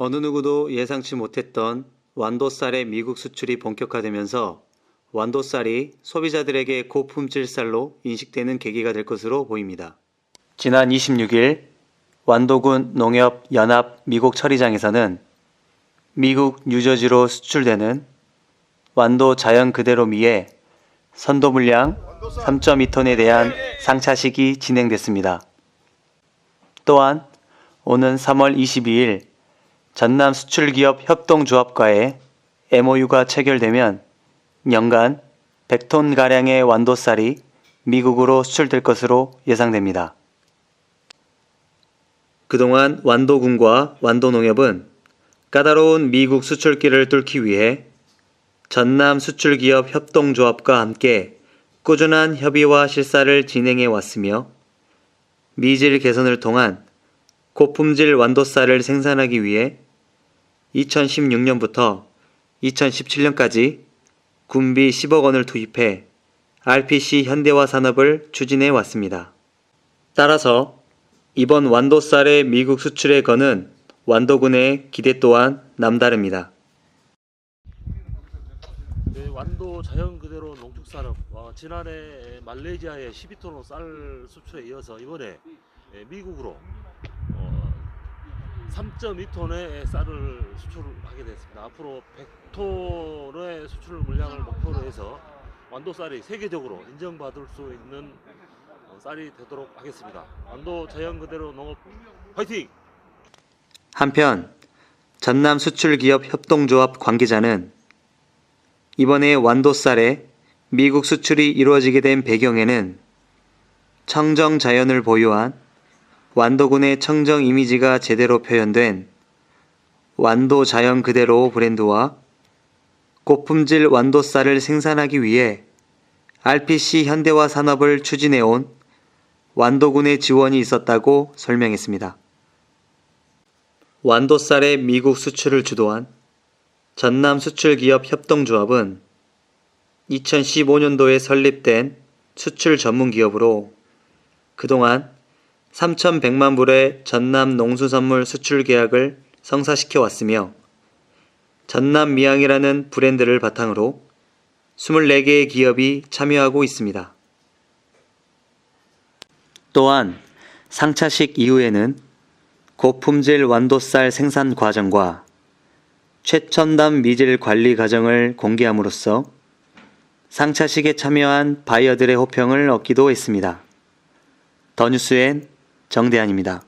어느 누구도 예상치 못했던 완도쌀의 미국 수출이 본격화되면서 완도쌀이 소비자들에게 고품질 쌀로 인식되는 계기가 될 것으로 보입니다. 지난 26일 완도군 농협 연합 미국 처리장에서는 미국 뉴저지로 수출되는 완도 자연 그대로 미에 선도 물량 3.2톤에 대한 상차식이 진행됐습니다. 또한 오는 3월 22일 전남 수출기업 협동조합과의 MOU가 체결되면 연간 100톤 가량의 완도쌀이 미국으로 수출될 것으로 예상됩니다. 그동안 완도군과 완도농협은 까다로운 미국 수출길을 뚫기 위해 전남 수출기업 협동조합과 함께 꾸준한 협의와 실사를 진행해 왔으며 미질 개선을 통한 고품질 완도쌀을 생산하기 위해 2016년부터 2017년까지 군비 10억 원을 투입해 RPC 현대화 산업을 추진해 왔습니다. 따라서 이번 완도쌀의 미국 수출에 거는 완도군의 기대 또한 남다릅니다. 네, 완도 자연 그대로 농축산업 어, 지난해 말레이시아의 12톤 쌀 수출에 이어서 이번에 예, 미국으로 어, 3.2톤의 쌀을 수출하게 됐습니다. 앞으로 100톤의 수출 물량을 목표로 해서 완도 쌀이 세계적으로 인정받을 수 있는 어, 쌀이 되도록 하겠습니다. 완도 자연 그대로 농업 화이팅! 한편 전남 수출기업 협동조합 관계자는 이번에 완도쌀의 미국 수출이 이루어지게 된 배경에는 청정 자연을 보유한 완도군의 청정 이미지가 제대로 표현된 완도 자연 그대로 브랜드와 고품질 완도쌀을 생산하기 위해 RPC 현대화 산업을 추진해온 완도군의 지원이 있었다고 설명했습니다. 완도쌀의 미국 수출을 주도한 전남 수출기업 협동조합은 2015년도에 설립된 수출 전문 기업으로 그동안 3,100만 불의 전남 농수산물 수출 계약을 성사시켜 왔으며 전남 미양이라는 브랜드를 바탕으로 24개의 기업이 참여하고 있습니다. 또한 상차식 이후에는 고품질 완도쌀 생산 과정과 최첨단 미질 관리 과정을 공개함으로써 상차식에 참여한 바이어들의 호평을 얻기도 했습니다. 더 뉴스엔 정대한입니다.